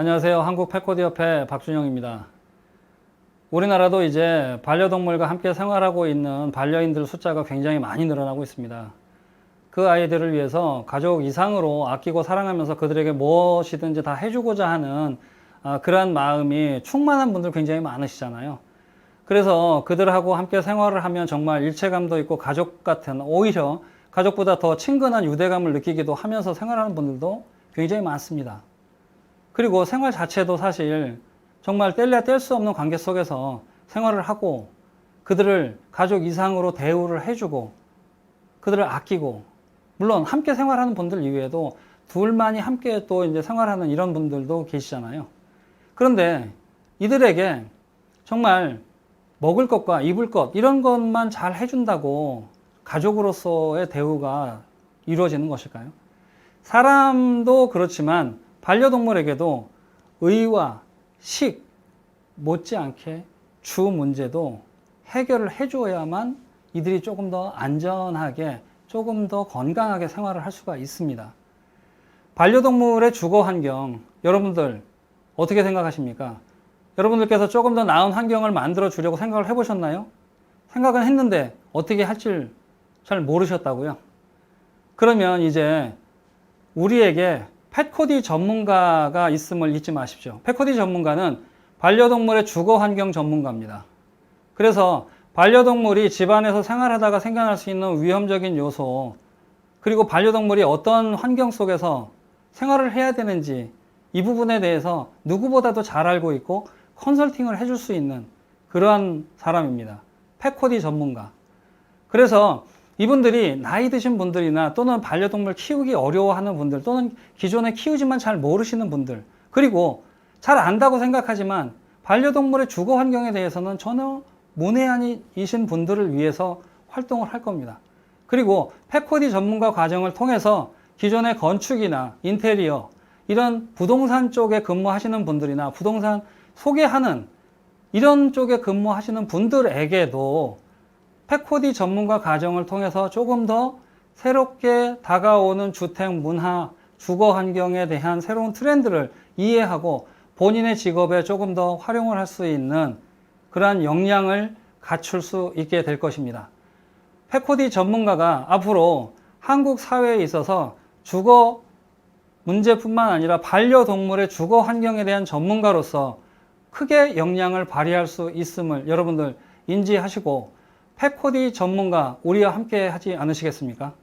안녕하세요. 한국 패코디협회 박준영입니다. 우리나라도 이제 반려동물과 함께 생활하고 있는 반려인들 숫자가 굉장히 많이 늘어나고 있습니다. 그 아이들을 위해서 가족 이상으로 아끼고 사랑하면서 그들에게 무엇이든지 다 해주고자 하는 아, 그러한 마음이 충만한 분들 굉장히 많으시잖아요. 그래서 그들하고 함께 생활을 하면 정말 일체감도 있고 가족 같은 오히려 가족보다 더 친근한 유대감을 느끼기도 하면서 생활하는 분들도 굉장히 많습니다. 그리고 생활 자체도 사실 정말 뗄래야 뗄 수 없는 관계 속에서 생활을 하고 그들을 가족 이상으로 대우를 해주고 그들을 아끼고 물론 함께 생활하는 분들 이외에도 둘만이 함께 또 이제 생활하는 이런 분들도 계시잖아요. 그런데 이들에게 정말 먹을 것과 입을 것 이런 것만 잘 해준다고 가족으로서의 대우가 이루어지는 것일까요? 사람도 그렇지만 반려동물에게도 의와 식 못지않게 주 문제도 해결을 해줘야만 이들이 조금 더 안전하게 조금 더 건강하게 생활을 할 수가 있습니다. 반려동물의 주거 환경 여러분들 어떻게 생각하십니까? 여러분들께서 조금 더 나은 환경을 만들어 주려고 생각을 해보셨나요? 생각은 했는데 어떻게 할지 잘 모르셨다고요? 그러면 이제 우리에게 펫코디 전문가가 있음을 잊지 마십시오. 펫코디 전문가는 반려동물의 주거 환경 전문가입니다. 그래서 반려동물이 집안에서 생활하다가 생겨날 수 있는 위험적인 요소, 그리고 반려동물이 어떤 환경 속에서 생활을 해야 되는지 이 부분에 대해서 누구보다도 잘 알고 있고 컨설팅을 해줄 수 있는 그러한 사람입니다. 펫코디 전문가. 그래서 이분들이 나이 드신 분들이나 또는 반려동물 키우기 어려워하는 분들 또는 기존에 키우지만 잘 모르시는 분들 그리고 잘 안다고 생각하지만 반려동물의 주거 환경에 대해서는 전혀 문외한이신 분들을 위해서 활동을 할 겁니다. 그리고 패코디 전문가 과정을 통해서 기존의 건축이나 인테리어 이런 부동산 쪽에 근무하시는 분들이나 부동산 소개하는 이런 쪽에 근무하시는 분들에게도 패코디 전문가 과정을 통해서 조금 더 새롭게 다가오는 주택 문화, 주거 환경에 대한 새로운 트렌드를 이해하고 본인의 직업에 조금 더 활용을 할 수 있는 그러한 역량을 갖출 수 있게 될 것입니다. 패코디 전문가가 앞으로 한국 사회에 있어서 주거 문제뿐만 아니라 반려동물의 주거 환경에 대한 전문가로서 크게 역량을 발휘할 수 있음을 여러분들 인지하시고 패코디 전문가 우리와 함께 하지 않으시겠습니까?